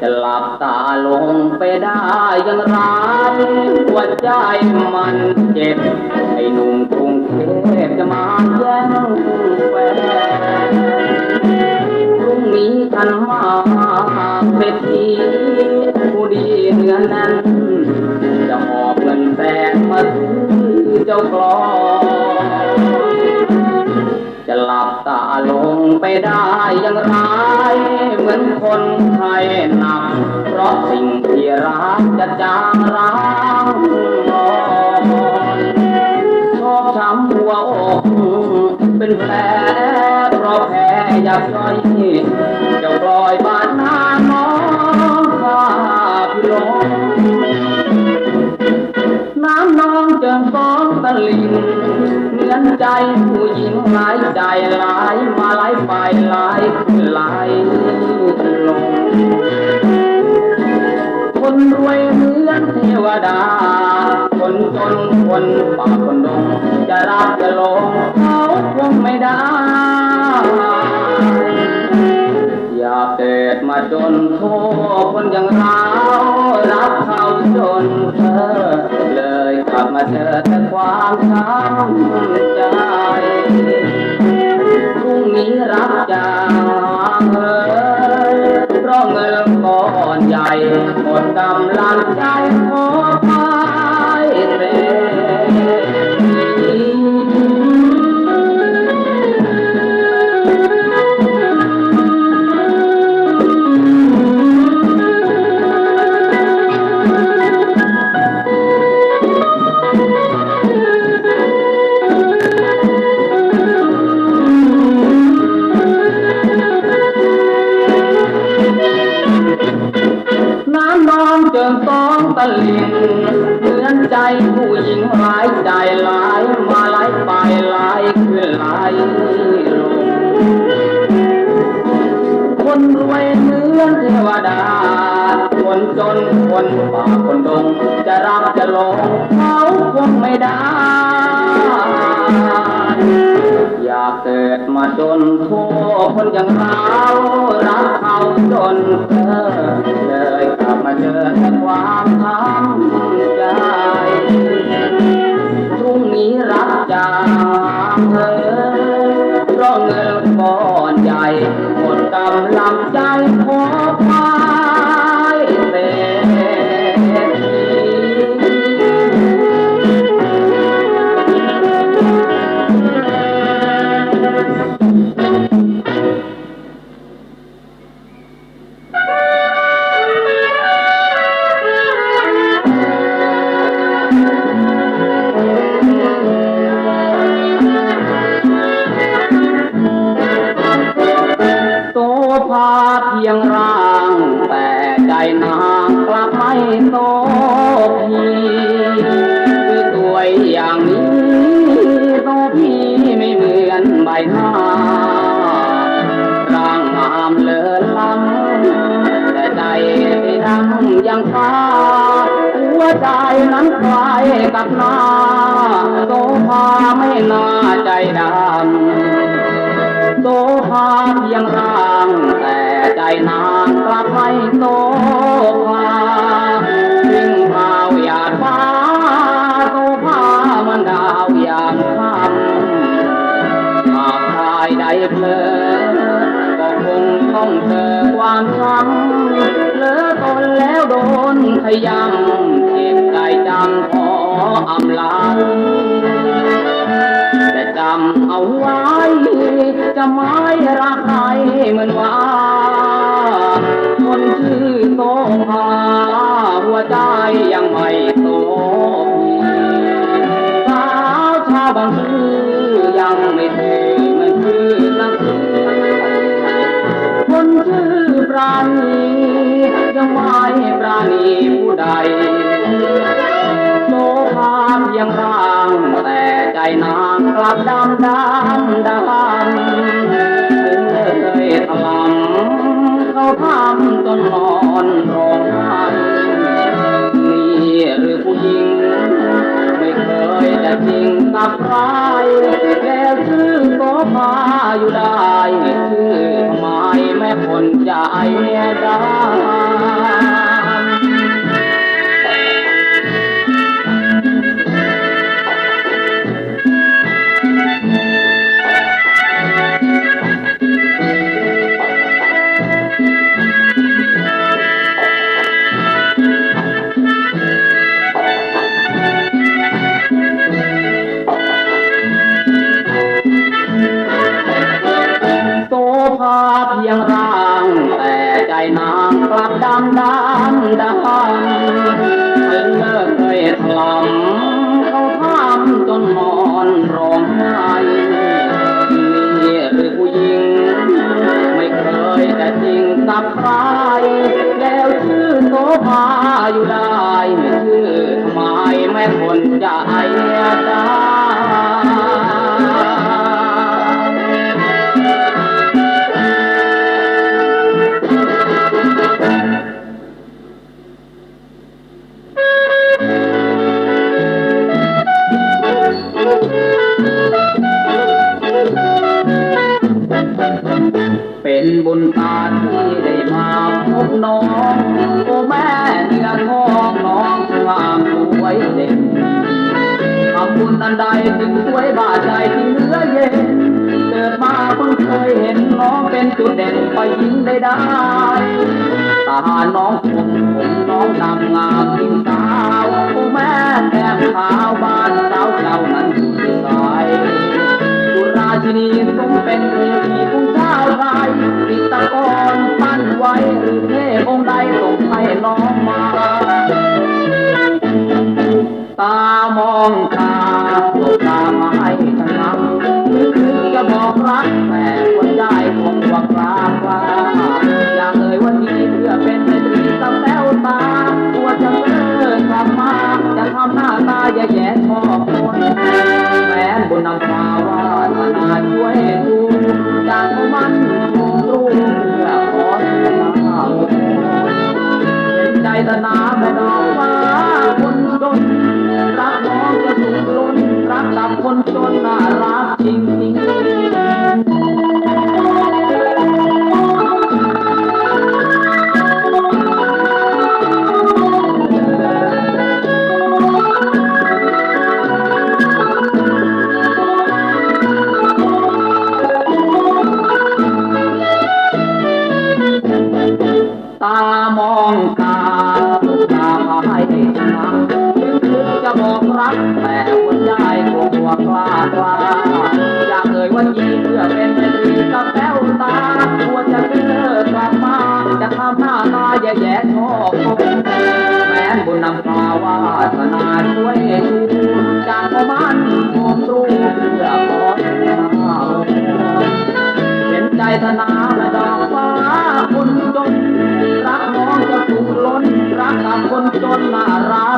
จะหลับตาลงไปได้ยังไรหัวใจมันเจ็บ ไอ้หนุ่มกรุงเทพจะมาแย่งแฟนพรุ่งนี้ฉันมาเศรษฐีผู้ดีเนื้อแน่น เจ้ากลองจะหลับตาลงไปได้อยังไร เหมือนคนไข้หนัก เพราะสิ่งที่รักจะจางร้างชอบช้ำหัวอกเป็นแผลเพราะแผลอยากย่อยเจ้าลอยบา ใจผู้หญิงหลายใจหลายมาหลายไปหลายขึ้นหลายลงคนรวยเหมือนเทวดา คนจนคนป่าคนดงจะรักจะหลงเขาคงไม่ได้ จนโทษคนอย่างเรารับเขาจนเธอ เลยกลับมาเจอแต่ความช้ำใจพรุ่งนี้รับจางเอยเพราะเงินก้อนใหญ่หมดกำลังใจขอ เหมือนเทวดา คนจนคนป่าคนดง จะรักจะหลงเขาคงไม่ได้ อยากเกิดมาจนโทษคนอย่างเรา รักเขาจนเธอเลยกลับมาเจอแต่ความช้ำใจพรุ่งนี้รับจางเธอเพราะเงินก้อนใหญ่หมดกำลังใจ พียงร่าง แต่ใจนางกลับไม่โตพีคือตัวอย่างนี้โตพี่ไม่เหมือนใบหน้าร่างงามเลิศล้ำแต่ใจไม่ดำยังฟ้าหัวใจนั้นคล้ายกับน้า นางกลับไม่โตพาทิ้งพาวหยาดฟ้าโตพามันดาวอย่างคำหากชายใดเพลอก็คงต้องเจอความช้ำเลอตนแล้วโดนขยำเจ็บใจจังขออำลาแต่จำเอาไว้จะไม่รักใครเหมือนว่า โตพี่สาวชาวบางซื่อยังไม่ถือมันคือนักสืคนชื่อปราณียังไม่ปราณีผู้ใดโลภาเพียงร่างแต่ใจนางกลับดำดำดำ กับใครแล้วชื่อก็มาอยู่ได้ชื่อทำไมแม่คนใจได้ ดำดำดำถึงเลิกเคยถลำเขาทำจนนอนร้องไห้นี่หรือผู้หญิง ไม่เคยแต่จริงกับใครแล้วชื่อโสภาอยู่ได้ชื่อทำไมแม่คนใจด ไปยิงได้ได้ตาน้องคมผมน้องดำงามยิ่งสาวโอ้แม่แก้มขาวบ้านสาวเจ้านั้นอยู่ที่สายบุราชินีทรงเป็นเทพีผู้เจ้าไทยปิตะกรปั้นไว้หรือเทพองค์ใดส่งให้น้องมา ตามองตาตกตามาให้ชะงักคือจะบอกรักแต่ เอยากเอ่ยวันยีเพื่อเป็นไมตรีกับแก้วตากลัวจะเกิดกลับมาจะทำหน้าตาแย่ๆชอบคนแม้บุญนำพาวาสนาช่วยชูจากพมันมองรู้เพื่อขอข้าวเห็นใจธนาแม่ดอกฟ้าคนจนรักน้องจะถูกล้นรักกับคนจนน่ารัก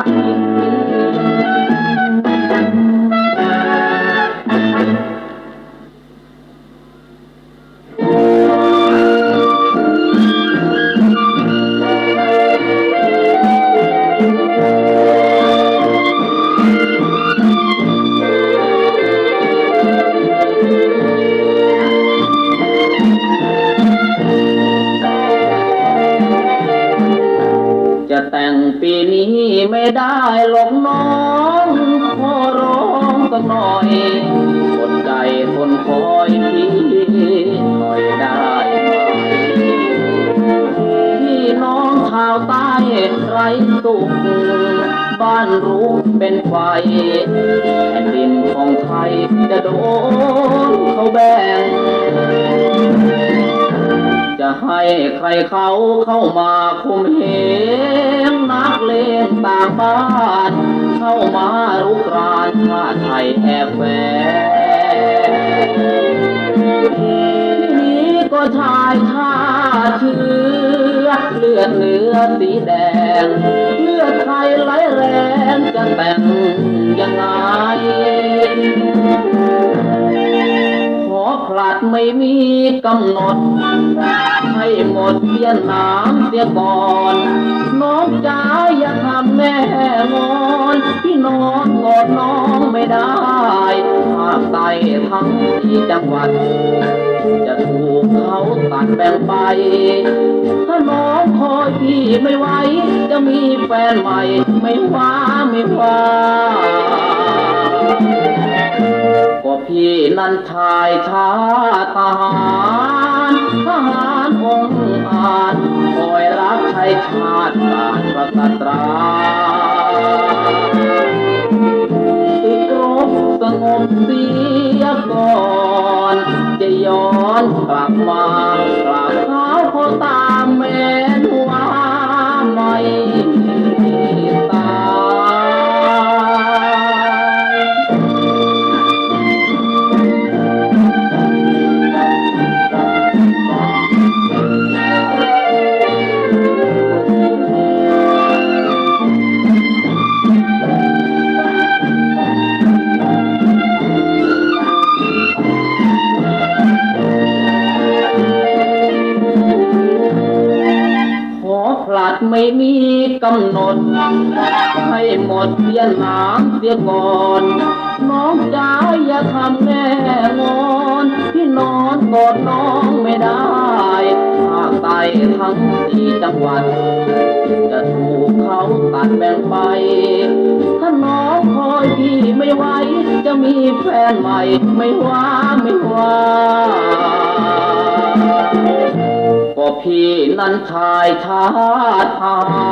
สักหน่อยอดใจทนคอยพี่หน่อยได้ไหมพี่น้องชาวใต้ไร้สุข บ้านรู้เป็นไฟแผ่นดินของไทยจะโดนเขาแบ่งจะให้ใครเขาเข้ามาคุมเหงนักเลงต่างบ้าน เข้ามารุกรานชาติไทยแอบแฝงที่นี้ก็ชายชาเชื้อเลือดเนื้อสีแดง เลือดไทยไหลแรงจะแต่งยังไงขอผลัดไม่มีกำหนด ให้หมดเสียน้ำเสียก่อน น้องจ๋าอย่าทำแม่งอ นพี่น้องกอดน้องไม่ได้ภาคใต้ทั้งสี่จังหวัด จะถูกเขาตัดแบ่งไป ถ้าน้องคอยพี่ไม่ไหว จะมีแฟนใหม่ไม่ว่าไม่ว่าก็พี่นั้นชายชาทหารทหารองค์อาจคอยรับใช้ชาติศารประกาตรา ย้อำหนด ให้หมดเสียน้ำเสียก่อน น้องจ๋าอย่าทำแน่งอนพี่นอนกอดน้องไม่ได้ภาคใต้ทั้งสี่จังหวัด จะถูกเขาตัดแบ่งไป ถ้าน้องคอยพี่ไม่ไหวจะมีแฟนใหม่ไม่ว่าไม่ว่า พี่นั้นชายชาติทหา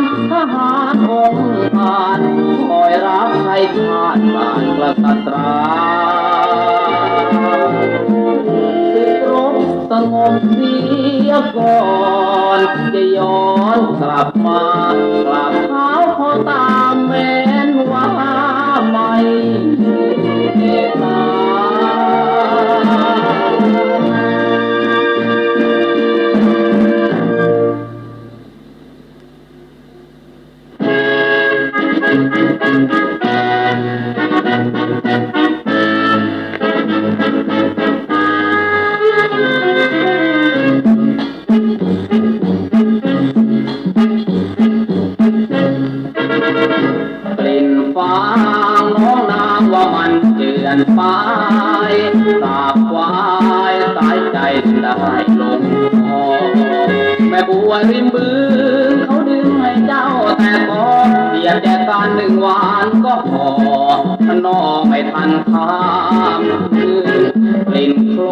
รทหารองค์อาจคอยรับใช้ชาติบ้านกษัตราศึกรบสงบเสียก่อน จะย้อนกลับมากราบเท้าขอตา องไม่ทันทามคืนกลิ่นโคล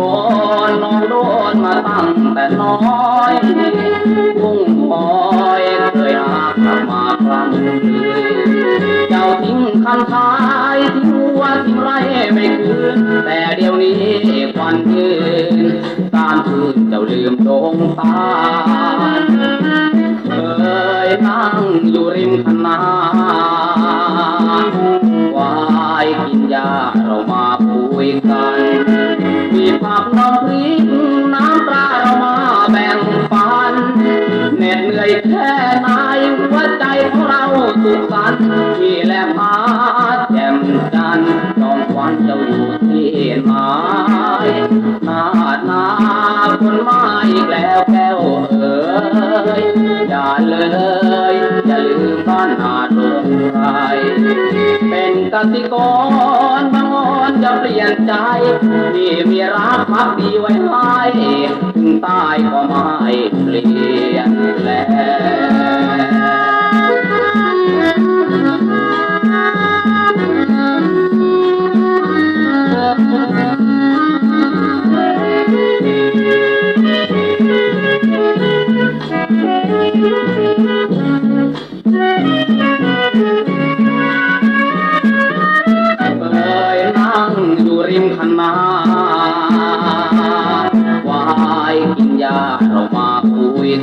นน้องโดนมาตั้งแต่น้อยกุ้งปอยเคยหาขับมาครั้งเจ้าทิ้งคำชายทิ้งวัวทิ้งไรไม่คืน แต่เดี๋ยวนี้ควันยืนตามคืนเจ้าลืมดงตาเคยนั่งอยู่ริมคณาว่า กินยาเรามาคุยกัน มีผักน้ำพริกน้ำปลาเรามาแบ่งปันเหน็ดเหนื่อยแค่ไหนหัวใจของเราสุขสันต์ที่แลมาแจ่มจันทร์ อมควันเจ้าอยู่ที่ไหนนาดนาคนมาอีกแล้วแก้วเอ๋ยอย่าเลยอย่าลืมบ้านนาดงไรเป็นกสิกรบางอนจะเปลี่ยนใจที่มีรักพักดีไว้ให้ถึงตายก็ไม่เปลี่ยนแปลเ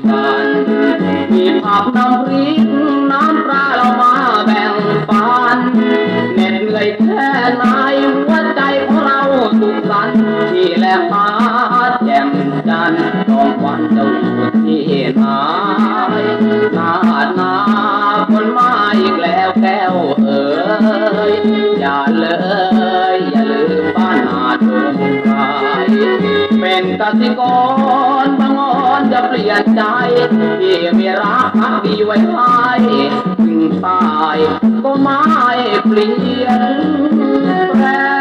สันมีผักน้ำพริกน้ำปลาเรามาแบ่งปันเหน็ดเหนื่อยแค่ไหนหัวใจของเราสุขสันต์ที่แลฟ้าแจ่มจันทร์จอมควันเจ้าอยู่ที่ไหนนาดนาคนมาอีกแล้วแก้วเอ๋ยอย่าเลยอย่าลืมบ้านนาดงไกรเป็นกสิกรบาง เปลี่ยนใจที่ไม่รักพักดีไว้ให้ถึงตายก็ไม่เปลี่ยนแปล